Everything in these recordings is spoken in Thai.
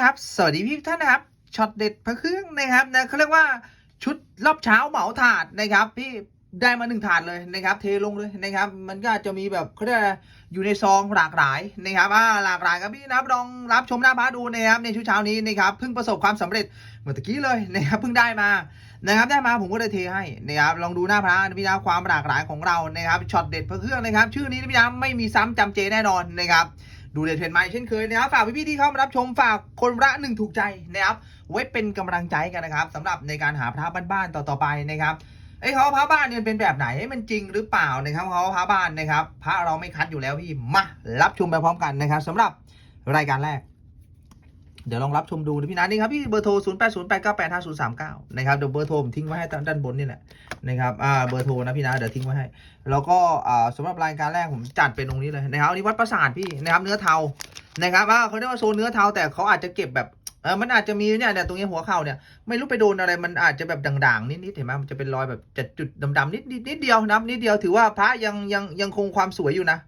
ครับ สวัสดีพี่ท่านนะครับช็อตเด็ดพระเครื่องนะครับนะเขาเรียกว่าชุดรอบเช้าเหมาถาดนะครับพี่ได้มาหนึ่งถาดเลยนะครับเทลงเลยนะครับมันก็จะมีแบบเขาเรียกอะอยู่ในซองหลากหลายนะครับอ่าหลากหลายครับพี่นะครับลองรับชมหน้าบ้าดูนะครับในชุดเช้านี้นะครับเพิ่งประสบความสำเร็จเมื่อตะกี้เลยนะครับเพิ่งได้มานะครับได้มาผมก็เลยเทให้นะครับลองดูหน้าพระนะพี่นะความหลากหลายของเรานะครับช็อตเด็ดพระเครื่องนะครับ ชื่อนี้นะพี่นะไม่มีซ้ำจำเจแน่นอนนะครับ ดูเด็ดเทรนใหม่เช่นเคยนะครับฝากพี่ๆที่เข้ามารับชมฝากคนละหนึ่งถูกใจนะครับไว้เป็นกำลังใจกันนะครับสำหรับในการหาพระบ้านๆต่อๆไปนะครับไอ้เขาพระบ้านเนี่ยเป็นแบบไหนมันจริงหรือเปล่านะครับเขาพระบ้านนะครับพระเราไม่คัดอยู่แล้วพี่มารับชมไปพร้อมกันนะครับสำหรับรายการแรก เดี๋ยวลองรับชมดูนะพี่นะนี่ครับพี่เบอร์โทร 0 8 0 8 9 8 5 0 3 9 นะครับเดี๋ยวเบอร์โทรผมทิ้งไว้ให้ด้านบนนี่แหละนะครับอ่าเบอร์โทรนะพี่นะเดี๋ยวทิ้งไว้ให้ แล้วก็อ่าสำหรับรายการแรกผมจัดเป็นตรงนี้เลยนะครับอันนี้วัดประสาทพี่นะครับเนื้อเทานะครับอ่าเขาเรียกว่าโซนเนื้อเทาแต่เขาอาจจะเก็บแบบเออมันอาจจะมีเนี่ยเนี่ยตรงนี้หัวเข่าเนี่ยไม่รู้ไปโดนอะไรมันอาจจะแบบด่างๆนิดๆเห็นไหมมันจะเป็นรอยแบบจะจุดดำๆนิดนิดนิดเดียวนะนิดเดียวถือว่าพระยังยังยังคงความสวยอยู่นะ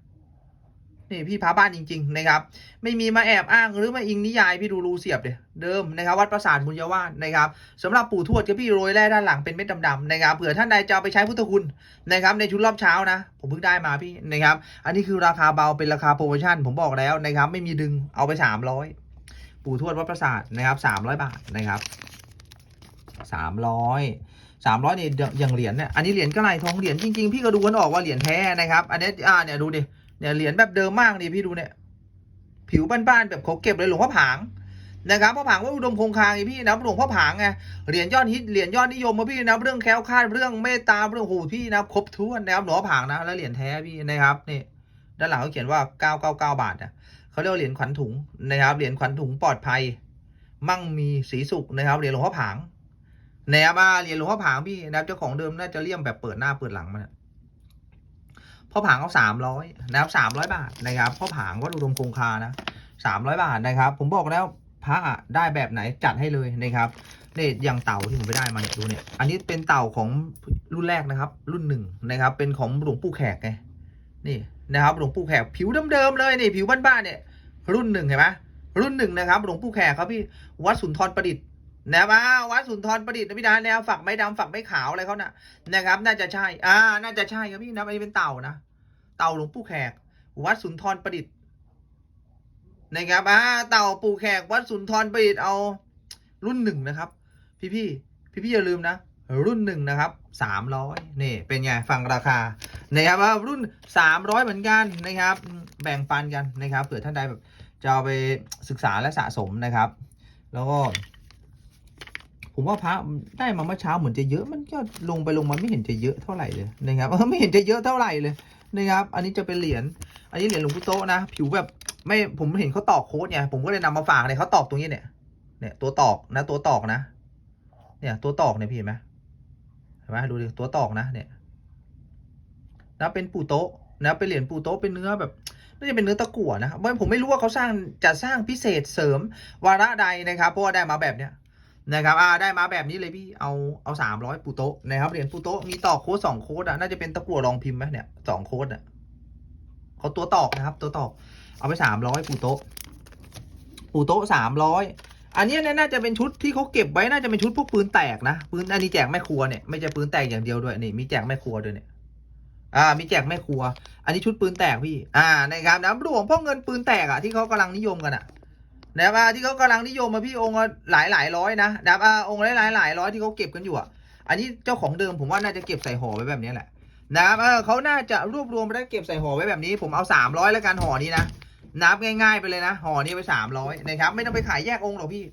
นี่พี่พระบ้านจริง ๆ นะครับ ไม่มีมาแอบอ้างหรือมาอิงนิยายพี่ดูรูเสียบเดเดิมนะครับวัดประสาทบุญยวาสนะครับสำหรับปู่ทวดกับพี่โรยแร่ด้านหลังเป็นเม็ดดำๆนะครับเผื่อท่านใดจะเอาไปใช้พุทธคุณนะครับในชุดรอบเช้านะ ผมเพิ่งได้มาพี่นะครับ อันนี้คือราคาเบาเป็นราคาโปรโมชั่น ผมบอกแล้วนะครับ ไม่มีดึงเอาไป 300 ปู่ทวดวัดประสาทนะครับ300 บาทนะครับ300 300เนี่ยอย่างเหรียญเนี่ยอันนี้เหรียญก็ไรทองเหรียญจริงๆ พี่ก็ดูกันออกว่าเหรียญแท้นะครับ อันนี้อ่าเนี่ยดูดิ เนี่ยเหรียญแบบเดิมมากนี่พี่ดูเนี่ย ผิวบ้านๆแบบเขาเก็บเลยหลวงพ่อผางนะครับพ่อผางว่าอุดมคงคางไงพี่นะหลวงพ่อผางไงเหรียญยอดฮิตเหรียญยอดนิยมมาพี่นะเรื่องแคล้วคลาดเรื่องเมตตาเรื่องโหพี่นะครบถ้วนนะครับหลวงพ่อผางนะแล้วเหรียญแท้พี่นะครับนี่ด้านหลังเขาเขียนว่า 999 บาทนะเขาเรียกว่าเหรียญขวัญถุงนะครับเหรียญขวัญถุงปลอดภัย มั่งมีสีสุขนะครับเหรียญหลวงพ่อผางแนะครับอ่าเหรียญหลวงพ่อผางพี่นะครับเจ้าของเดิมน่าจะเลี่ยมแบบเปิดหน้าเปิดหลังมัน พ่อผางเอาสามร้อยนะครับสามร้อยบาทนะครับพ่อผางวัดอุดมคงคานะสามร้อยบาทนะครับ ผมบอกแล้วพระได้แบบไหนจัดให้เลยนะครับเนี่ยอย่างเต่าที่ผมไปได้มาเนี่ยดูเนี่ย อันนี้เป็นเต่าของรุ่นแรกนะครับ รุ่นหนึ่งนะครับ เป็นของหลวงปู่แขกไงนี่นะครับหลวงปู่แขกผิวเดิมๆเลยนี่ผิวบ้านๆเนี่ย รุ่นหนึ่งเห็นไหมรุ่นหนึ่งนะครับหลวงปู่แขกครับพี่วัดสุนทรประดิษฐ์ นะครับอ่าวัดสุนทรประดิษฐ์นะพี่ดาแนวฝักไม้ดำฝักไม้ขาวอะไรเขาน่ะนะครับ น่าจะใช่ อ่า น่าจะใช่ครับพี่นะอันนี้เป็นเต่านะเต่าหลวงปู่แขก วัดสุนทรประดิษฐ์นะครับอ่าเต่าปู่แขก วัดสุนทรประดิษฐ์เอา รุ่นหนึ่งนะครับ พี่พี่พี่พี่อย่าลืมนะรุ่นหนึ่งนะครับสามร้อยนี่ เป็นไงฟังราคานะครับว่ารุ่นสามร้อยเหมือนกันนะครับ แบ่งปันกันนะครับเผื่อท่านใดแบบจะเอาไปศึกษาและสะสมนะครับ แล้วก็ ผมว่าพระได้มาเมื่อเช้าเหมือนจะเยอะมันก็ลงไปลงมาไม่เห็นจะเยอะเท่าไหร่เลยนะครับไม่เห็นจะเยอะเท่าไหร่เลยนะครับ อันนี้จะเป็นเหรียญอันนี้เหรียญหลวงปู่โตนะ ผิวแบบไม่ผมเห็นเขาตอกโค้ดไงผมก็เลยนำมาฝากเนี่ยเขาตอกตรงนี้เนี่ยเนี่ยตัวตอกนะ ตัวตอกนะ เนี่ย ตัวตอกเนี่ยพี่เห็นไหมเห็นไหมดูดิตัวตอกนะ เนี่ยนะเป็นปูโต๊ะนะเป็นเหรียญปูโต๊ะเป็นเนื้อแบบน่าจะเป็นเนื้อตะกั่วนะไม่ผมไม่รู้ว่าเขาสร้างจะสร้างพิเศษเสริมวาระใดนะครับเพราะว่าได้มาแบบเนี้ย นะครับอ่าได้มาแบบนี้เลยพี่เอาเอาสามร้อยปูโตนะครับเหรียญปูโตมีตอกโค้ดสองโค้ดอะน่าจะเป็นตะกั่วรองพิมพ์ไหมเนี่ยสองโค้ดอะเขาตัวตอกนะครับ ตัวตอกเอาไปสามร้อยปูโตปูโตสามร้อยอันนี้เนี่ยน่าจะเป็นชุดที่เขาเก็บไว้น่าจะเป็นชุดพวกปืนแตกนะปืนอันนี้แจกแม่ครัวเนี่ยไม่ใช่ปืนแตกอย่างเดียวด้วยนี่มีแจกแม่ครัวด้วยเนี่ยอ่ามีแจกแม่ครัว อันนี้ชุดปืนแตกพี่ อ่านะครับน้ำหลวงพ่อเงินปืนแตกอะที่เขากำลังนิยมกันอะ นะครับอาที่เขากำลังนิยมมาพี่องค์หลายหลายร้อยนะนะครับอาองค์ละหลายหลายร้อยที่เขาเก็บกันอยู่อะอันนี้เจ้าของเดิมผมว่าน่าจะเก็บใส่ห่อไว้แบบนี้แหละนะครับเขาน่าจะรวบรวมแล้วเก็บใส่ห่อไว้แบบนี้ ผมเอาสามร้อยแล้วกันห่อนี้นะนับง่าย ๆ ไปเลยนะห่อนี้ไปสามร้อยนะครับไม่ต้องไปขายแยกองค์หรอกพี่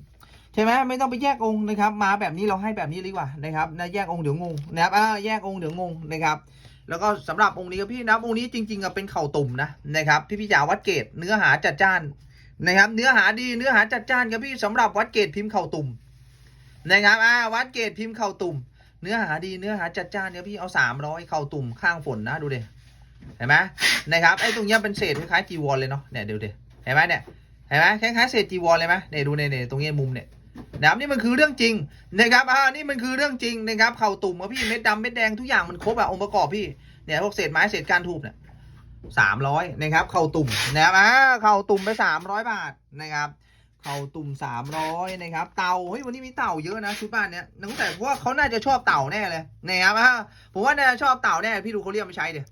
ใช่ไหมไม่ต้องไปแยกองค์นะครับ มาแบบนี้เราให้แบบนี้ดีกว่านะครับนะแยกองค์เดี๋ยวงงนะครับอ่าแยกองค์เดี๋ยวงงนะครับแล้วก็สำหรับองค์นี้ครับพี่นะองค์นี้จริงๆอะเป็นเข่าตุ่มนะนะครับพี่พี่จ๋าวัดเกตเนื้อหาจัดจ้าน นะครับ เนื้อหาดีเนื้อหาจัดจ้านครับพี่สำหรับวัดเกตพิมพ์เข่าตุ่มนะครับอ่าวัดเกตพิมพ์เข่าตุ่ม เนื้อหาดีเนื้อหาจัดจ้านเนี่ยพี่เอาสามร้อยเข่าตุ่มข้างฝนนะดูเดิเห็นไหมนะครับไอ้ตรงเนี้ยเป็นเศษคล้ายจีวรเลยเนาะเนี่ยดูดิเห็นไหมเนี่ยเห็นไหมคล้ายๆเศษจีวรเลยไหมเนี่ยดูเนี่ยตรงเนี้ยมุมเนี่ยนะครับนี่มันคือเรื่องจริงนะครับอ่านี่มันคือเรื่องจริงนะครับเข่าตุ่มอะพี่เม็ดดำเม็ดแดงทุกอย่างมันครบอะองค์ประกอบพี่เนี่ยพวกเศษไม้เศษการทูบเนี่ย สามร้อยนะครับ เข่าตุ่มนะครับอ่าเข่าตุ่มไปสามร้อยบาทนะครับ เข่าตุ่มสามร้อยนะครับ เต่าเฮ้ยวันนี้มีเต่าเยอะนะชุดบ้านเนี้ยนักแต่ว่าเขาน่าจะชอบเต่าแน่เลยนะครับอะผมว่าน่าจะชอบเต่าแน่พี่ดูเขาเลี่ยมไม่ใช้เดี๋ย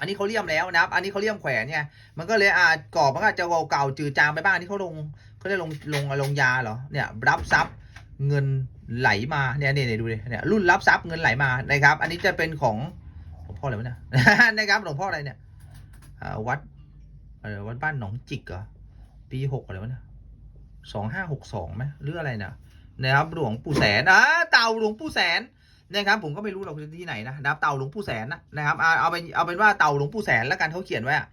อันนี้เขาเลี่ยมแล้วนะครับ อันนี้เขาเลี่ยมแขวนเนี่ยมันก็เลยอ่ากรอบมันก็จะเก่าๆจืดจางไปบ้างอันนี่เขาลงเขาได้ลงลงลงยาเหรอเนี่ยรับทรัพย์เงินไหลมาเนี่ยเนี่ยเลยดูดิเนี่ยรุ่นรับทรัพย์เงินไหลมานะครับ อันนี้จะเป็นของหลวงพ่ออะไรวะเนี่ยนะครับหลวงพ่ออะไรเนี่ย วัดวัดบ้านหนองจิกเหรอปีหกอะไรวะเนี่ยสองห้าหกสองไหมหรืออะไรนะนะครับหลวงปู่แสนอ่าเต่าหลวงปู่แสนนะครับผมก็ไม่รู้หรอกที่ไหนนะนะครับเต่าหลวงปู่แสนนะนะครับเอาเอาเป็นเอาเป็นว่าเต่าหลวงปู่แสนแล้วกันเขาเขียนไว้อะ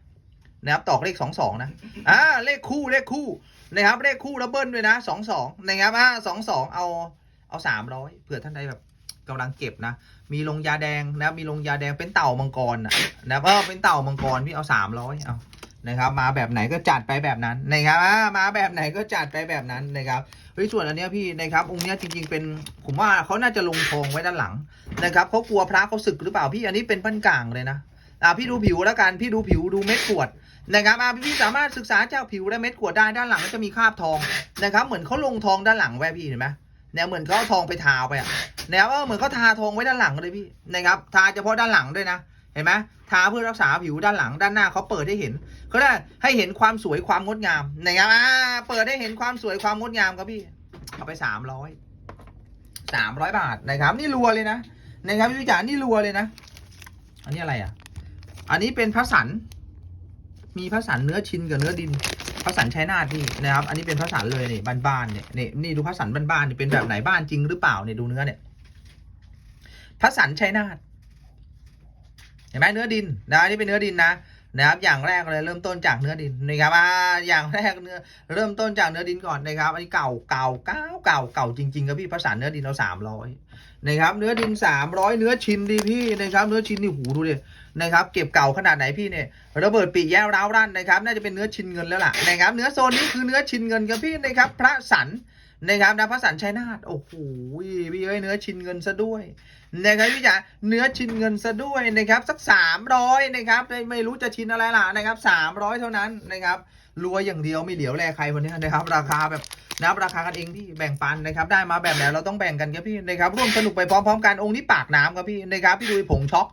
นะครับตอกเลขสองสองนะอ่าเลขคู่เลขคู่นะครับเลขคู่แล้วเบิ้ลด้วยนะสองสองนะครับอ่าสองสองเอาเอาสามร้อยเผื่อท่านใดแบบ กำลังเก็บนะ มีลงยาแดงนะ มีลงยาแดงเป็นเต่ามังกรนะนะเออเป็นเต่ามังกรพี่เอาสามร้อยเอานะครับมาแบบไหนก็จัดไปแบบนั้นนะครับมาแบบไหนก็จัดไปแบบนั้นนะครับเฮ้ยส่วนอันเนี้ยพี่นะครับองค์เนี้ยจริง ๆเป็นผมว่าเขาน่าจะลงทองไว้ด้านหลังนะครับเขากลัวพระเขาศึกหรือเปล่าพี่อันนี้เป็นปั้นกลางเลยนะอ่าพี่ดูผิวแล้วกันพี่ดูผิวดูเม็ดขวดนะครับอ่าพี่สามารถศึกษาจากผิวและเม็ดขวดได้ด้านหลังก็จะมีคราบทองนะครับเหมือนเขาลงทองด้านหลังไว้พี่เห็นไหม เนี่ยเหมือนเขาทองไปทาไปอะนะครับเออเหมือนเขาทาทองไว้ด้านหลังเลยพี่นะครับ ทาเฉพาะด้านหลังด้วยนะเห็นไหมทาเพื่อรักษาผิวด้านหลังด้านหน้าเขาเปิดให้เห็นก็ได้ให้เห็นความสวยความงดงามนะครับอ่าเปิดให้เห็นความสวยความงดงามครับพี่เอาไปสามร้อยสามร้อยบาทนะครับ นี่รัวเลยนะนะครับพี่วิจารณ์นี่รัวเลยนะ อันนี้อะไรอะ อันนี้เป็นพระสันมีพระสันเนื้อชินกับเนื้อดิน พระสันชัยนาที่นะครับ อันนี้เป็นพระสันเลยนี่บ้านๆเนี่ยนี่นี่ดูพระสันบ้านๆนี่เป็นแบบไหนบ้านจริงหรือเปล่าเนี่ยดูเนื้อเนี่ยพระสันชัยนาทเห็นไหมเนื้อดินนะอันนี้เป็นเนื้อดินนะนะครับอย่างแรกเลยเริ่มต้นจากเนื้อดินนะครับอ่าอย่างแรกเนื้อเริ่มต้นจากเนื้อดินก่อนนะครับอันนี้เก่าเก่าเก่าเก่าเก่าจริงๆครับพี่พระสันเนื้อดินเราสามร้อยนะครับเนื้อดินสามร้อยเนื้อชินดีพี่นะครับเนื้อชินนี่หูดูดิ นะครับเก็บเก่าขนาดไหนพี่เนี่ยระเบิดปีแย่ร้าวรั่นนะครับน่าจะเป็นเนื้อชินเงินแล้วล่ะนะครับเนื้อโซนนี้คือเนื้อชินเงินครับพี่นะครับพระสันนะครับนะพระสันชัยนาทโอ้โหพี่เอ้ยเนื้อชินเงินซะด้วยนะครับพี่จ๋าเนื้อชินเงินซะด้วยนะครับสักสามร้อยนะครับไม่ไม่รู้จะชินอะไรล่ะนะครับสามร้อยเท่านั้นนะครับ รวยอย่างเดียวไม่เหลียวแลใครคนนี้นะครับ ราคาแบบนับราคากันเองพี่แบ่งปันนะครับ ได้มาแบบไหนเราต้องแบ่งกันครับพี่นะครับร่วมสนุกไปพร้อมๆกันองค์นี้ปากน้ำครับพี่นะครับพี่ดูผงช็อก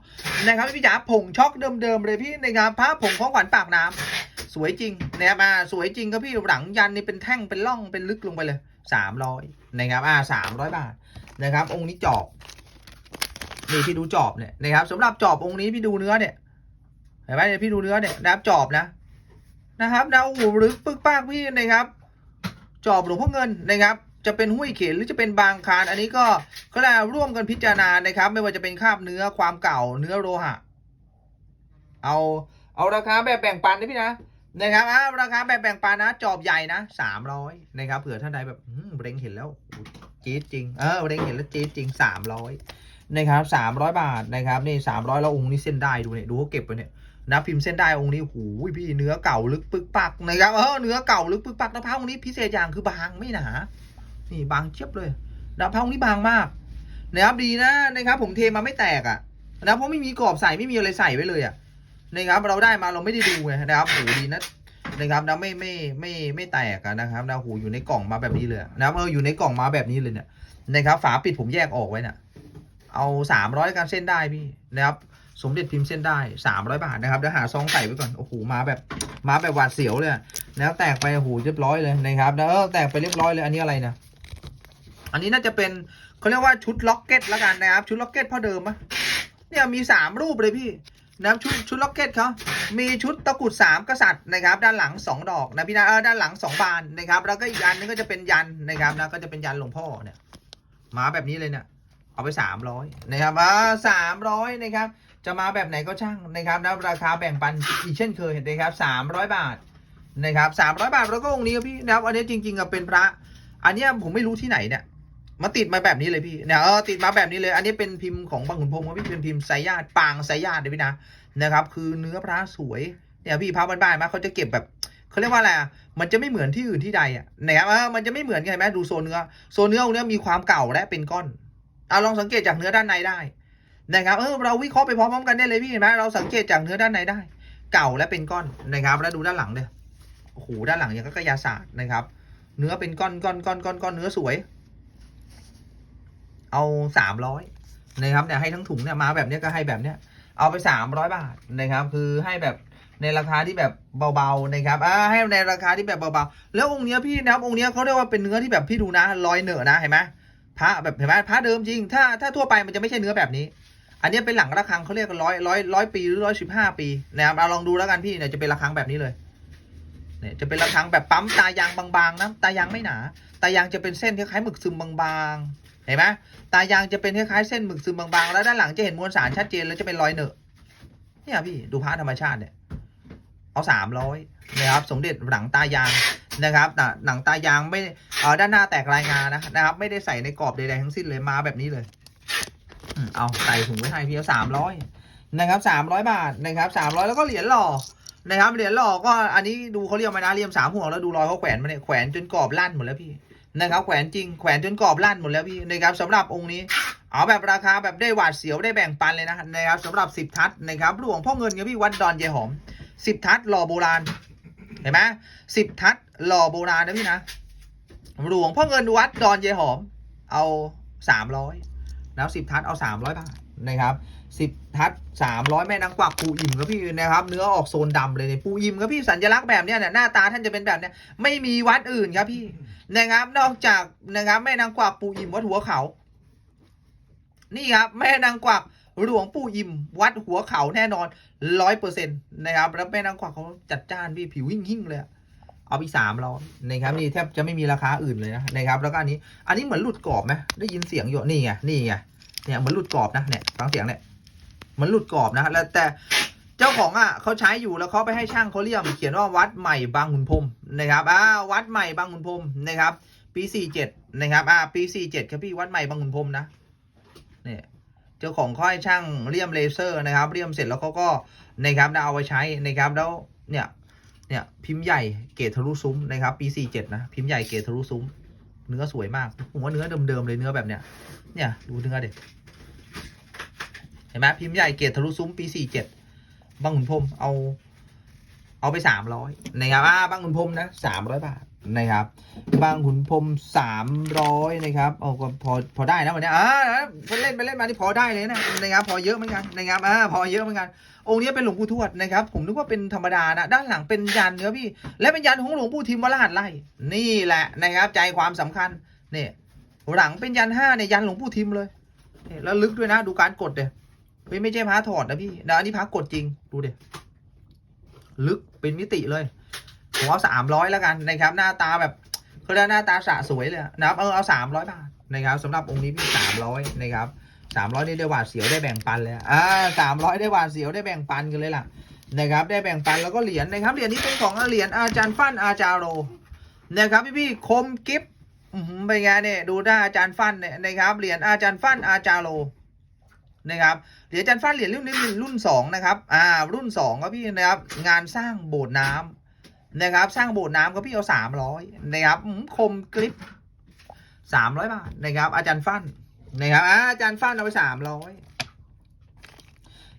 นะครับพี่จ๋าผงช็อกเดิมๆเลยพี่นะครับพระผงของขวัญปากน้ำสวยจริงนะครับอ่าสวยจริงครับพี่หลังยันนี่เป็นแท่งเป็นร่องเป็นลึกลงไปเลยสามร้อยนะครับอ่าสามร้อยบาทนะครับ องค์นี้จอบนี่พี่ดูจอบเนี่ยนะครับสำหรับจอบองค์นี้พี่ดูเนื้อเนี่ยเห็นไหมเนี่ยพี่ดูเนื้อเนี่ยนะครับจอบนะ นะครับนะโอ้โหลึกปึกปากพี่นะครับจอบหลวงพ่อเงินนะครับ จะเป็นห้วยเข็นหรือจะเป็นบางคารอันนี้ก็ก็ได้ร่วมกันพิจารณานะครับ ไม่ว่าจะเป็นคาบเนื้อความเก่าเนื้อโลหะ เอาเอาราคาแบบแบ่งปันนะพี่นะนะครับอ่าราคาแบบแบ่งปันนะ จอบใหญ่นะสามร้อยนะครับเผื่อท่านใดแบบเร่งเห็นแล้วจี๊ดจริงเออเร่งเห็นแล้วจี๊ดจริงสามร้อยนะครับสามร้อยบาทนะครับนี่สามร้อยแล้วองค์นี้เส้นได้ดูเนี่ยดูเขาเก็บไปเนี่ย นะพิมพ์เส้นได้องค์นี้หูพี่เนื้อเก่าลึกปึกปักนะครับเออเนื้อเก่าลึกปึกปักนะพร้าองค์นี้พิเศษอย่างคือบางไม่หนา นี่บางเชียบเลยนะพร้าองค์นี้บางมากนะครับดีนะนะครับผมเทมาไม่แตกอะนะเพราะไม่มีกรอบใส่ไม่มีอะไรใส่ไว้เลยอะนะครับเราได้มาเราไม่ได้ดูไงนะครับโหดีนะนะครับนะไม่ไม่ไม่ไม่แตกอะนะครับนะโหอยู่ในกล่องมาแบบนี้เลยนะครับเอออยู่ในกล่องมาแบบนี้เลยเนี่ยนะครับฝาปิดผมแยกออกไว้น่ะเอาสามร้อยการเส้นได้พี่นะครับ สมเด็จพิมพ์เส้นได้สามร้อยบาทนะครับเดี๋ยวหาซองใส่ไว้ก่อนโอ้โหมาแบบมาแบบหวาดเสียวเลยอะแล้วแตกไปโอ้โหเรียบร้อยเลยนะครับแล้วเออแตกไปเรียบร้อยเลยอันนี้อะไรนะอันนี้น่าจะเป็นเขาเรียกว่าชุดล็อกเก็ตแล้วกันนะครับ ชุดล็อกเก็ตพ่อเดิมปะเนี่ยมีสามรูปเลยพี่นะครับชุดชุดล็อกเก็ตเขามีชุดตะกุดสามกษัตริย์นะครับ ด้านหลังสองดอกนะพี่นะเออด้านหลังสองบานนะครับ แล้วก็อีกอันนึงก็จะเป็นยันนะครับนะก็จะเป็นยันหลวงพ่อเนี่ยมาแบบนี้เลยเนี่ยเอาไปสามร้อยนะครับอ่าสามร้อยนะครับ จะมาแบบไหนก็ช่างนะครับนะราคาแบ่งปันอีกเช่นเคยเห็นะครับสามร้อยบาทนะครับสามร้อยบาทแล้วก็องค์นี้ครับพี่นะครับอันนี้จริงๆอะเป็นพระ อันเนี้ยผมไม่รู้ที่ไหนเนี่ยมาติดมาแบบนี้เลยพี่เนี่ยเออติดมาแบบนี้เลย อันนี้เป็นพิมพ์ของบางขุนพรมครับพี่เป็นพิมพ์ไซยาดปางไซยาดเลยพี่นะนะครับ คือเนื้อพระสวยเนี่ยพี่พระบ้านๆมาเขาจะเก็บแบบเขาเรียกว่าอะไรอะมันจะไม่เหมือนที่อื่นที่ใดอะนะครับเออมันจะไม่เหมือนกันเห็นไหมดูโซนเนื้อโซนเนื้อตรงเนี้ยมีความเก่าและเป็นก้อนเอาลองสังเกตจากเนื้อด้านในได้ นะครับเออเราวิเคราะห์ไปพร้อมๆกันได้เลยพี่เห็นไหมเราสังเกตจากเนื้อด้านในได้ เก่าและเป็นก้อนนะครับแล้วดูด้านหลังเนี่ยโอ้โหด้านหลังยังก็กระยาศาสตร์นะครับ เนื้อเป็นก้อนก้อนก้อนก้อนก้อนเนื้อสวย เอาสามร้อยนะครับเนี่ยให้ทั้งถุงเนี่ยมาแบบเนี้ยก็ให้แบบเนี้ยเอาไปสามร้อยบาทนะครับ คือให้แบบในราคาที่แบบเบาๆนะครับอ่าให้ในราคาที่แบบเบาๆ แล้วองค์เนี้ยพี่นะครับองค์เนี้ยเขาเรียกว่าเป็นเนื้อที่แบบพี่ดูนะรอยเหนอะนะเห็นไหมพระแบบเห็นไหมพระเดิมจริง ถ้าถ้าทั่วไปมันจะไม่ใช่เนื้อแบบนี้ อันนี้เป็นหลังระฆังเขาเรียกร้อยร้อยร้อยปีหรือร้อยสิบห้าปีนะครับเอาลองดูแล้วกันพี่เนี่ยจะเป็นระฆังแบบนี้เลยเนี่ยจะเป็นระฆังแบบปั๊มตายางบางๆนะตายางไม่หนา ตายางจะเป็นเส้นคล้ายๆหมึกซึมบางๆเห็นไหมตายางจะเป็นคล้ายๆเส้นหมึกซึมบางๆแล้วด้านหลังจะเห็นมวลสารชัดเจนแล้วจะเป็นรอยเนอะเนี่ยพี่ดูพระธรรมชาติเนี่ยเอาสามร้อยนะครับสมเด็จหลังตายางนะครับหนังหนังตายางไม่เออด้านหน้าแตกรายงานนะนะครับ ไม่ได้ใส่ในกรอบใดๆทั้งสิ้นเลยมาแบบนี้เลย เอาใส่ถุงไว้ให้พี่เอาสามร้อยนะครับสามร้อยบาทนะครับสามร้อยแล้วก็เหรียญหล่อนะครับเหรียญหล่อก็อันนี้ดูเขาเรียกมานะเรียมสามห่วงแล้วดูรอยเขาแขวนมาเนี่ยแขวนจนกรอบลั่นหมดแล้วพี่นะครับแขวนจริงแขวนจนกรอบลั่นหมดแล้วพี่นะครับสำหรับองค์นี้ เอาแบบราคาแบบได้หวาดเสียวได้แบ่งปันเลยนะนะครับสำหรับสิบทัศนะครับหลวงพ่อเงินครับพี่วัดดอนเยหอมสิบทัศหล่อโบราณเห็นไหมสิบทัศหล่อโบราณนะพี่นะหลวงพ่อเงินวัดดอนเยหอม เอาสามร้อย แล้วสิบทัศน์เอาสามร้อยบาทนะครับสิบทัศน์สามร้อยแม่นางกวักปูอิ่มครับพี่นะครับ เนื้อออกโซนดำเลยเนี่ยปูอิ่มครับพี่สัญลักษณ์แบบเนี้ยเนี่ยหน้าตาท่านจะเป็นแบบเนี้ยไม่มีวัดอื่นครับพี่นะครับ นอกจากนะครับแม่นางกวักปูอิ่มวัดหัวเขา นี่ครับแม่นางกวักหลวงปู่อิ่มวัดหัวเขาแน่นอนร้อยเปอร์เซ็นต์นะครับแล้วแม่นางกวักเขาจัดจ้านพี่ผิวหิ่งหิ่งๆเลยอะ เอาไปสามร้อยนะครับนี่แทบจะไม่มีราคาอื่นเลยนะนะครับแล้วก็อันนี้อันนี้เหมือนหลุดกรอบไหมได้ยินเสียงอยู่นี่ไงนี่ไงเนี่ยเหมือนหลุดกรอบนะเนี่ยฟังเสียงเนี่ยเหมือนหลุดกรอบนะแล้วแต่เจ้าของอะเขาใช้อยู่แล้วเขาไปให้ช่างเขาเลี่ยมเขียนว่าวัดใหม่บางขุนพรมนะครับอ่าวัดใหม่บางขุนพรมนะครับ ปีสี่เจ็ดนะครับอ่าปีสี่เจ็ดครับพี่วัดใหม่บางขุนพรมนะเนี่ยเจ้าของเขาให้ช่างเลี่ยมเลเซอร์นะครับเลี่ยมเสร็จแล้วเขาก็นะครับเอาไว้ใช้นะครับแล้วเนี่ย เนี่ยพิมพ์ใหญ่เกตทะลุซุ้มนะครับปีสี่เจ็ดนะ พิมพ์ใหญ่เกตทะลุซุ้ม เนื้อสวยมาก ผมว่าเนื้อเดิมๆเลยเนื้อแบบเนี้ย เนี่ยดูเนื้อเด็เห็นไหมพิมพ์ใหญ่เกตทะลุซุ้มปีสี่เจ็ดบางขุนพรมเอา เอาไปสามร้อยนะครับอ่าบางขุนพรมนะสามร้อยบาท นะครับ บางขุนพรมสามร้อยนะครับเอาก็พอพอได้นะวันนี้อ่าไปเล่นไปเล่นมานี่พอได้เลยนะนะครับ พอเยอะเหมือนกันนะครับอ่าพอเยอะเหมือนกัน องค์นี้เป็นหลวงปู่ทวดนะครับ ผมนึกว่าเป็นธรรมดานะด้านหลังเป็นยันเนื้อพี่ และเป็นยันของหลวงปู่ทิมวราชไล่นี่แหละนะครับ ใจความสำคัญเนี่ยหลังเป็นยันห้าเนี่ยยันหลวงปู่ทิมเลยเแล้วลึกด้วยนะ ดูการกดเดี๋ยเฮ้ยไม่ใช่พระถอดนะพี่นะอันนี้พระกดจริงดูเดิลึกเป็นมิติเลย ผมเอาสามร้อยแล้วกันนะครับ หน้าตาแบบเขาเรียกหน้าตาสะสวยเลยนะครับเออเอาสามร้อยบาทนะครับสำหรับองค์นี้พี่สามร้อยนะครับสามร้อยนี่ได้หวาดเสียวได้แบ่งปันเลยอ่าสามร้อยได้หวาดเสียวได้แบ่งปันกันเลยล่ะนะครับ ได้แบ่งปันแล้วก็เหรียญนะครับเหรียญนี้เป็นของเหรียญอาจารย์ฟั่นอาจารโรนะครับพี่พี่คมกิฟอื้อหือเป็นไงเนี่ยดูหน้าอาจารย์ฟั่นเนี่ยนะครับเหรียญอาจารย์ฟั่นอาจารโรนะครับเหรียญจันทร์ฟ้าเหรียญรุ่นนี้รุ่นสองนะครับอ่ารุ่นสองครับพี่นะครับงานสร้างโบสถ์น้ำ นะครับสร้างโบสถ์น้ำก็พี่เอาสามร้อยนะครับคมกริปสามร้อยบาทนะครับ อาจารย์ฟันนะครับอาจารย์ฟันเอาไปสามร้อย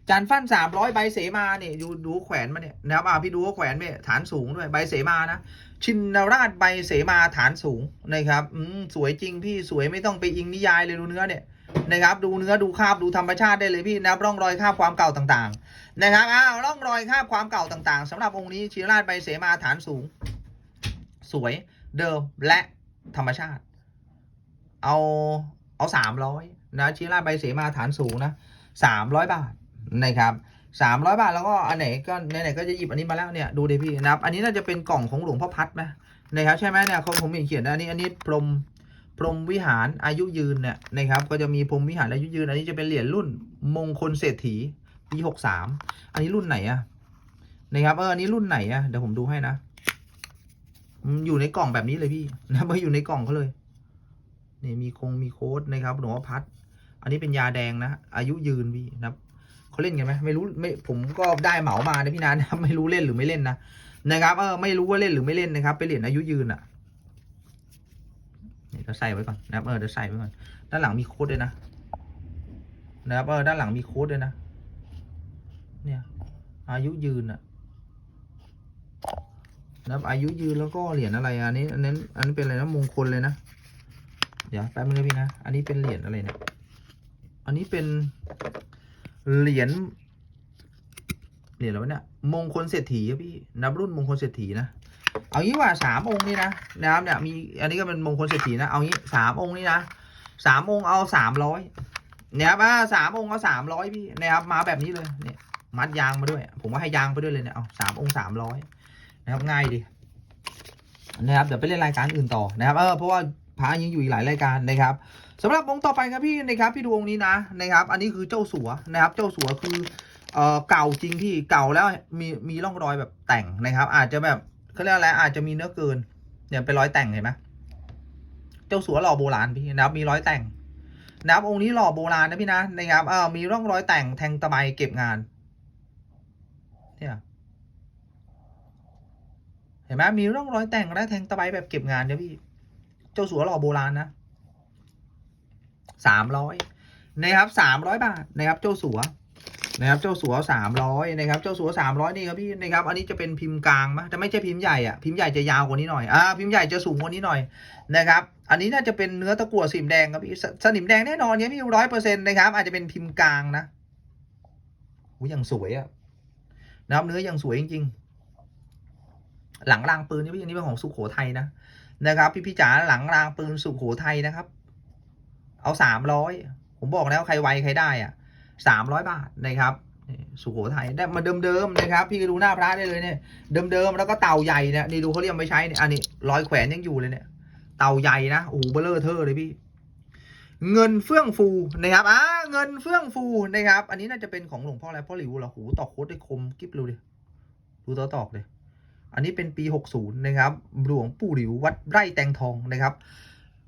อาจารย์ฟันสามร้อยใบเสมาเนี่ยดูดูแขวนมาเนี่ยนะครับอ่าพี่ดูว่าแขวนเนี่ยฐานสูงด้วยใบเสมานะชินราชใบเสมาฐานสูงนะครับอืมสวยจริงพี่สวยไม่ต้องไปอิงนิยายเลยดูเนื้อเนี่ย นะครับ ดูเนื้อดูคราบดูธรรมชาติได้เลยพี่นะครับร่องรอยคราบความเก่าต่างๆ นะครับอ้าวร่องรอยคราบความเก่าต่าง ๆสำหรับองค์นี้ชิราชใบเสมาฐานสูง สวยเดิมและธรรมชาติ เอาเอาสามร้อยนะชิราชใบเสมาฐานสูงนะสามร้อยบาทนะครับสามร้อยบาทแล้วก็อันไหนก็ไหนๆก็จะหยิบอันนี้มาแล้วเนี่ยดูดิพี่นะครับ อันนี้น่าจะเป็นกล่องของหลวงพ่อพัดไหมนะครับใช่ไหมเนี่ยเขาผมเห็นเขียนนะอันนี้อันนี้พรม พรหมวิหารอายุยืนเนี่ยนะครับ ก็จะมีพรหมวิหารอายุยืน อันนี้จะเป็นเหรียญรุ่นมงคลเศรษฐีปีหกสามอันนี้รุ่นไหนอะนะครับเอออันนี้รุ่นไหนอะเดี๋ยวผมดูให้นะอยู่ในกล่องแบบนี้เลยพี่นะมาอยู่ในกล่องเขาเลยนี่มีคงมีโค้ดนะครับหลวงพ่อพัด อันนี้เป็นยาแดงนะ อายุยืนพี่นะเขาเล่นกันไหมไม่รู้ไม่ผมก็ได้เหมามานะพี่นันนะไม่รู้เล่นหรือไม่เล่นนะนะครับเออไม่รู้ว่าเล่นหรือไม่เล่นนะครับเป็นเหรียญอายุยืนอะ เดี๋ยวใส่ไว้ก่อนนะครับเออเดี๋ยวใส่ไว้ก่อนด้านหลังมีโค้ดด้วยนะนะครับเออด้านหลังมีโค้ดด้วยนะ เนี่ย อายุยืนอะนะครับอายุยืนแล้วก็เหรียญอะไรอันนี้อันนั้นอันนี้เป็นอะไรนะมงคลเลยนะเดี๋ยวแป๊บนึงนะพี่นะอันนี้เป็นเหรียญอะไรเนี่ยอันนี้เป็นเหรียญเหรียญอะไรเนี่ยมงคลเศรษฐีครับพี่นับรุ่นมงคลเศรษฐีนะ เอางี้ว่าสามองค์นี่นะนะครับเนี่ยมีอันนี้ก็เป็นมงคลเศรษฐีนะเอางี้สามองค์นี่นะสามองค์เอาสามร้อยเนี่ยครับอ่าสามองค์เอาสามร้อยพี่นะครับมาแบบนี้เลยเนี่ยมัดยางมาด้วย ผมว่าให้ยางไปด้วยเลยเนี่ยเอาสามองค์สามร้อยนะครับง่ายดีนะครับเดี๋ยวไปเล่นรายการอื่นต่อนะครับเออเพราะว่าพระยังอยู่อีกหลายรายการนะครับสำหรับองค์ต่อไปครับพี่นะครับพี่ดูองค์นี้นะนะครับ อันนี้คือเจ้าสัวนะครับ เจ้าสัวคือเอ่อเก่าจริงพี่เก่าแล้วมีมีร่องรอยแบบแต่งนะครับ อาจจะแบบ เขาเรียกอะไรอาจจะมีเนื้อเกินเนี่ยเป็นรอยแต่งเห็นไหมเจ้าสัวหล่อโบราณพี่นะครับมีร้อยแต่งนะครับองค์นี้หล่อโบราณนะพี่นะนะครับเออมีร่องรอยแต่งแทงตะไบเก็บงานเนี่ยเห็นไหมมีร่องรอยแต่งและแทงตะไบแบบเก็บงานเนี่ยพี่ เจ้าสัวหล่อโบราณนะสามร้อยนะครับสามร้อยบาทนะครับเจ้าสัว นะครับเจ้าสัวสามร้อยนะครับเจ้าสัวสามร้อยนี่ครับพี่นะครับอันนี้จะเป็นพิมพ์กลางมะแต่ไม่ใช่พิมพ์ใหญ่อะพิมพ์ใหญ่จะยาวกว่านี้หน่อยอ่าพิมพ์ใหญ่จะสูงกว่านี้หน่อยนะครับอันนี้น่าจะเป็นเนื้อตะกั่วสนิมแดงครับพี่สนิมแดงแน่นอนเนี่ยพี่ร้อยเปอร์เซ็นต์นะครับอาจจะเป็นพิมพ์กลางนะโอ้ยอย่างสวยอะนะครับเนื้อย่างสวยจริงๆ หลังรางปืนนี่พี่อันนี้เป็นของสุโขทัยนะนะครับ พี่พี่จ๋าหลังรางปืนสุโขทัยนะครับ เอาสามร้อยผมบอกแล้วใครไวใครได้อะ สามร้อยบาทนะครับสุโขทัยได้มาเดิมๆนะครับ พี่ดูหน้าพระได้เลยเนี่ยเดิมๆแล้วก็เต่าใหญ่เนี่ยนี่ดูเขาเรียกไม่ใช้เนี่ยอันนี้ร้อยแขวนยังอยู่เลยเนี่ยเต่าใหญ่นะโอ้โหเบลเลอร์เทอร์เลยพี่ เงินเฟื่องฟูนะครับอ่าเงินเฟื่องฟูนะครับ อันนี้น่าจะเป็นของหลวงพ่ออะไรพ่อหลิวเหรอหูตอกโคตรได้คมกิ๊บดูดิดูต่อตอกเลยอันนี้เป็นปี 60 นะครับ หลวงปู่หลิววัดไร่แตงทองนะครับ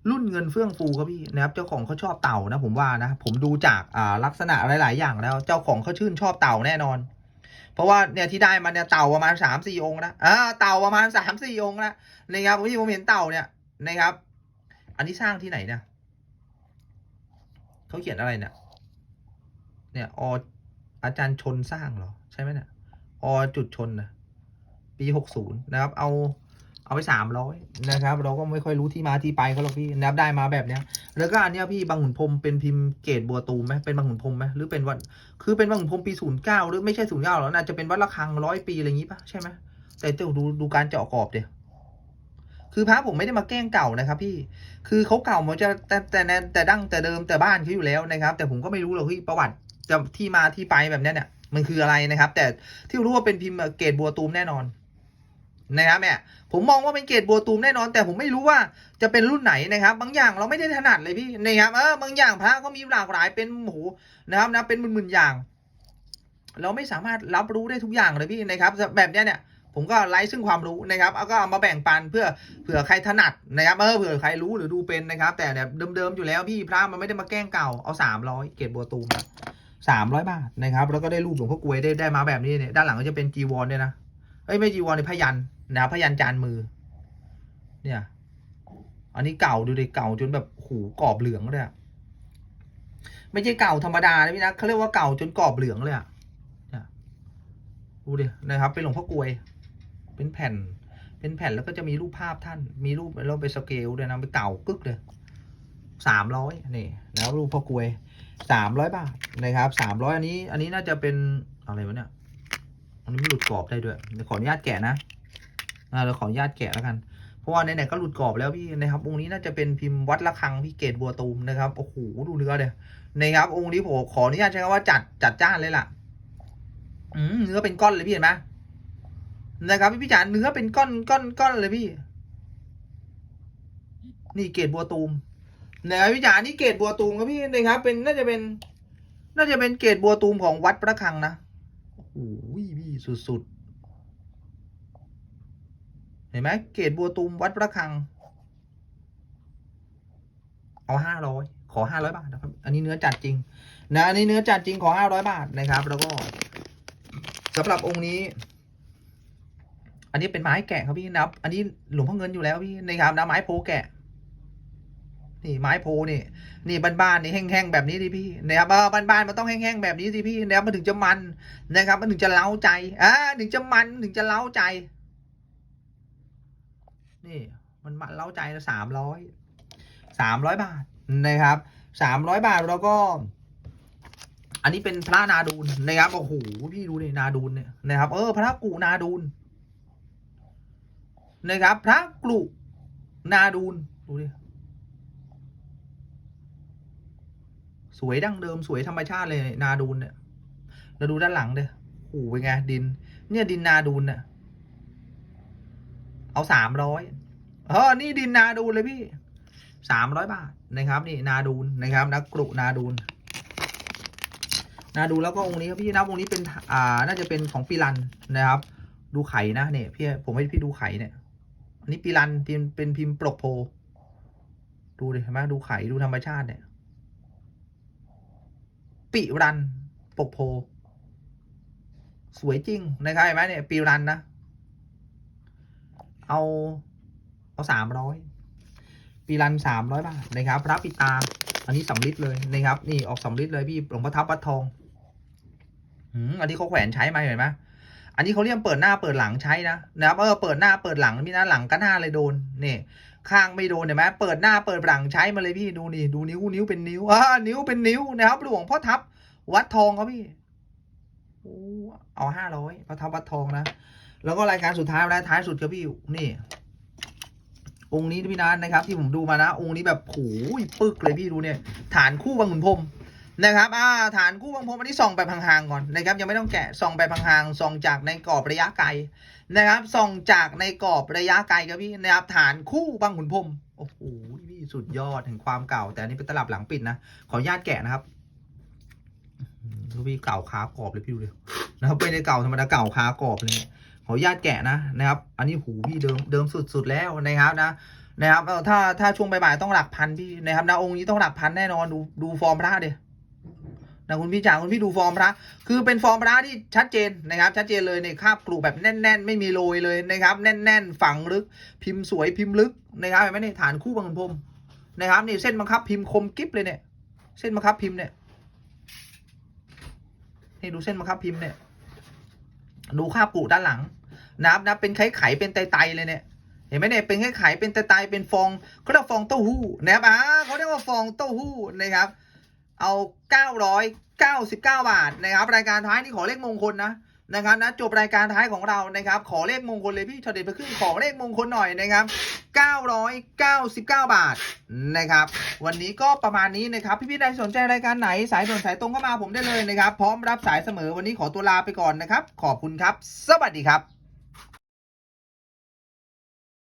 รุ่นเงินเฟื่องฟูครับพี่นะครับ เจ้าของเขาชอบเต่านะผมว่านะ ผมดูจากอ่าลักษณะหลาย ๆ อย่างแล้ว เจ้าของเขาชื่นชอบเต่าแน่นอน เพราะว่าเนี่ยที่ได้มาเนี่ยเต่าประมาณสามสี่องค์นะอ่าเต่าประมาณสามสี่องค์นะนะครับที่ผมเห็นเต่าเนี่ยนะครับ อันนี้สร้างที่ไหนเนี่ยเขาเขียนอะไรเนี่ยเนี่ยออาจารย์ชนสร้างเหรอ ใช่ไหมเนี่ยอจุดชนนะปีหกศูนย์นะครับ เอา เอาไปสามร้อยนะครับ เราก็ไม่ค่อยรู้ที่มาที่ไปเขาหรอกพี่นับได้มาแบบเนี้ย แล้วก็อันเนี้ยพี่บางขุนพรมเป็นพิมพ์เกตบัวตูมไหมเป็นบางขุนพรมไหมหรือเป็นวันคือเป็นบางขุนพรมปีศูนย์เก้าหรือไม่ใช่ศูนย์เก้าหรอกน่าจะเป็นวัดระฆังร้อยปีอะไรอย่างงี้ปะใช่ไหมแต่เดี๋ยวดูดูการเจาะกรอบเดี๋ยวคือพระผมไม่ได้มาแกล้งเก่านะครับ พี่ คือเขาเก่ามันจะแต่แต่แต่แต่ดั้งแต่เดิมแต่บ้านเขาอยู่แล้วนะครับ แต่ผมก็ไม่รู้หรอกพี่ประวัติจะที่มาที่ไปแบบเนี้ยเนี่ยมันคืออะไรนะครับ แต่ที่รู้ว่าเป็นพิมพ์เกตบัวตูมแน่นอน นะครับเนี่ผมมองว่าเป็นเกรดบัวตูมแน่นอน แต่ผมไม่รู้ว่าจะเป็นรุ่นไหนนะครับ บางอย่างเราไม่ได้ถนัดเลยพี่นะครับเออบางอย่างพระก็มีหลากหลายเป็นโหนะครับนะเป็นหมื่นๆอย่าง เราไม่สามารถรับรู้ได้ทุกอย่างเลยพี่นะครับ แบบเนี้ยเนี่ยผมก็ไลฟ์ซึ่งความรู้นะครับเอาก็เอามาแบ่งปันเพื่อเผื่อใครถนัดนะครับเออเผื่อใครรู้หรือดูเป็นนะครับ แต่เนี่ยเดิมๆอยู่แล้วพี่พระมันไม่ได้มาแกล้งเก่าเอาสามร้อยเกรดบัวตูมสามร้อยบาทนะครับ แล้วก็ได้รูปหลวงพ่อกลวยได้ได้มาแบบนี้เนี่ยด้านหลังก็จะเป็นจีวรด้วยนะเอ้ยไม่จีวรในพยัน นะครับพยันจานมือ เนี่ย อันนี้เก่าดูดิเก่าจนแบบหูกรอบเหลืองเลยอะไม่ใช่เก่าธรรมดานะพี่นะเขาเรียกว่าเก่าจนกรอบเหลืองเลยอะเนี่ยดูดินะครับเป็นหลวงพ่อกลวย เป็นแผ่น เป็นแผ่นแล้วก็จะมีรูปภาพท่าน มีรูปแล้วไปสเกลด้วยนะไปเก่ากึกเลยสามร้อยนี่แล้วรูปพ่อกลวยสามร้อยบาทนะครับสามร้อยอันนี้ อันนี้น่าจะเป็นอะไรวะเนี่ยอันนี้มันหลุดกรอบได้ด้วยขออนุญาตแกะนะ เราขออนุญาตแกะแล้วกัน เพราะว่าไหนๆก็หลุดกรอบแล้วพี่นะครับ องค์นี้น่าจะเป็นพิมพ์วัดระฆังพี่เกตบัวตูมนะครับ โอ้โห ดูเนื้อเลยนะครับ องค์นี้ผมขออนุญาตใช้คำว่าจัดจัดจ้านเลยล่ะ อืมเนื้อเป็นก้อนเลยพี่เห็นไหมนะครับพี่พี่จ๋าเนื้อเป็นก้อนก้อนก้อนเลยพี่ นี่เกตบัวตูมนะครับพี่จ๋านี่เกตบัวตูมครับพี่นะครับ เป็นน่าจะเป็น น่าจะเป็นเกตบัวตูมของวัดระฆังนะโอ้โหพี่สุดๆ เห็นไหมเกตบัวตูมวัดระคัง เอาห้าร้อยขอห้าร้อยบาทนะครับ อันนี้เนื้อจัดจริง นะอันนี้เนื้อจัดจริงขอห้าร้อยบาทนะครับ แล้วก็สำหรับองค์นี้ อันนี้เป็นไม้แกะครับพี่นับ อันนี้หลวงพ่อเงินอยู่แล้วพี่นะครับนะไม้โพแกะนี่ไม้โพนี่นี่บ้านๆนี่แห้งๆแบบนี้ดิพี่นะครับเออบ้านๆมันต้องแห้งๆแบบนี้สิพี่นะครับมันถึงจะมันนะครับ มันถึงจะเล้าใจอ่าถึงจะมันถึงจะเล้าใจ นี่มันมันเล้าใจนะสามร้อยสามร้อยบาทนะครับสามร้อยบาทแล้วก็ อันนี้เป็นพระนาดูนนะครับโอ้โหพี่ดูนี่นาดูนเนี่ยนะครับ เออ พระกุนาดูนนะครับ พระกลุนาดูนดูดิสวยดั้งเดิมสวยธรรมชาติเลยนาดูนเนี่ยเราดูด้านหลังเด้อโอ้โหเป็นไงดิน เนี่ยดินนาดูนเนี่ยเอาสามร้อย เออนี่ดินนาดูนเลยพี่สามร้อยบาทนะครับ นี่นาดูนนะครับนักกรุนาดูนนาดูแล้วก็องค์นี้ครับพี่นะองค์นี้เป็นอ่าน่าจะเป็นของปีรันนะครับ ดูไข่นะเนี่ยพี่ผมให้พี่ดูไข่เนี่ยอันนี้ปีรันพิมเป็นพิมพ์ปลกโพ ดูดิเห็นไหมดูไข่ดูธรรมชาติเนี่ยปิรันปกโพ สวยจริงนะครับเห็นไหมเนี่ยปีรันนะเอา เอาสามร้อยปีรันสามร้อยบาทนะครับพระปิตา อันนี้สำลิดเลยนะครับ นี่ออกสำลิดเลยพี่หลวงพ่อทับวัดทองอืมอันนี้เขาแขวนใช้มาเห็นไหมอันนี้เขาเรียกเปิดหน้าเปิดหลังใช้นะนะครับเออเปิดหน้าเปิดหลังพี่นะหลังก็หน้าเลยโดนนี่ข้างไม่โดนเห็นไหมเปิดหน้าเปิดหลังใช้มาเลยพี่ดูนี่ดูนิ้วนิ้วเป็นนิ้วอ่านิ้วเป็นนิ้วนะครับหลวงพ่อทับวัดทองครับพี่โอ้เอาห้าร้อยพระทับวัดทองนะแล้วก็รายการสุดท้ายรายท้ายสุดครับพี่นี่ องค์นี้พี่นัทนะครับ ที่ผมดูมานะ องค์นี้แบบโอ้ยปึกเลยพี่ดูเนี่ย ฐานคู่บางขุนพรมนะครับอ่าฐานคู่บางพรมอันนี้ส่องแบบห่างๆก่อนนะครับ ยังไม่ต้องแกะส่องแบบห่างๆส่องจากในกรอบระยะไกลนะครับส่องจากในกรอบระยะไกลครับพี่นะครับฐานคู่บางขุนพรมโอ้โหพี่สุดยอดแห่งความเก่า แต่อันนี้เป็นตลับหลังปิดนะขออนุญาตแกะนะครับพี่เก่าคากรอบเลยพี่ดูเลยนะครับไม่ได้เก่าธรรมดาเก่าคากรอบเลยเนี่ย ออนุญาตแกะนะนะครับ อันนี้หูพี่เดิมเดิมสุดๆแล้วนะครับนะนะครับเออถ้าถ้าช่วงบ่ายๆต้องหลักพันพี่นะครับนะองค์นี้ต้องหลักพันแน่นอนดูดูฟอร์มพระเดียนะคุณพี่จ๋าคุณพี่ดูฟอร์มพระ คือเป็นฟอร์มพระที่ชัดเจนนะครับ ชัดเจนเลยเนี่ยคาบกรูแบบแน่น ๆ ไม่มีโรยเลยนะครับ แน่น ๆ ฝังลึก พิมพ์สวยพิมพ์ลึกนะครับเห็นไหมเนี่ยฐานคู่บางขุนพรมนะครับนี่เส้นบังคับพิมพ์คมกิ๊บเลยเนี่ย เส้นบังคับพิมพ์เนี่ยนี่ดูเส้นบังคับพิมพ์เนี่ยดูคาบกรูด้านหลัง นะครับนะเป็นไข่ไข่เป็นไตๆเลยเนี่ยเห็นไหมเนี่ยเป็นไข่ไข่เป็นไตๆเป็นฟองเขาเรียกฟองเต้าหู้นะครับอ่าเขาเรียกว่าฟองเต้าหู้นะครับ เอา 999 บาทนะครับ รายการท้ายนี่ขอเลขมงคลนะนะครับนะจบรายการท้ายของเรานะครับ ขอเลขมงคลเลยพี่ชอเด็ดไปขึ้นขอเลขมงคลหน่อยนะครับ 999 บาทนะครับ วันนี้ก็ประมาณนี้นะครับ พี่ๆใดสนใจรายการไหนสายด่วนสายตรงเข้ามาผมได้เลยนะครับ พร้อมรับสายเสมอวันนี้ขอตัวลาไปก่อนนะครับ ขอบคุณครับ สวัสดีครับ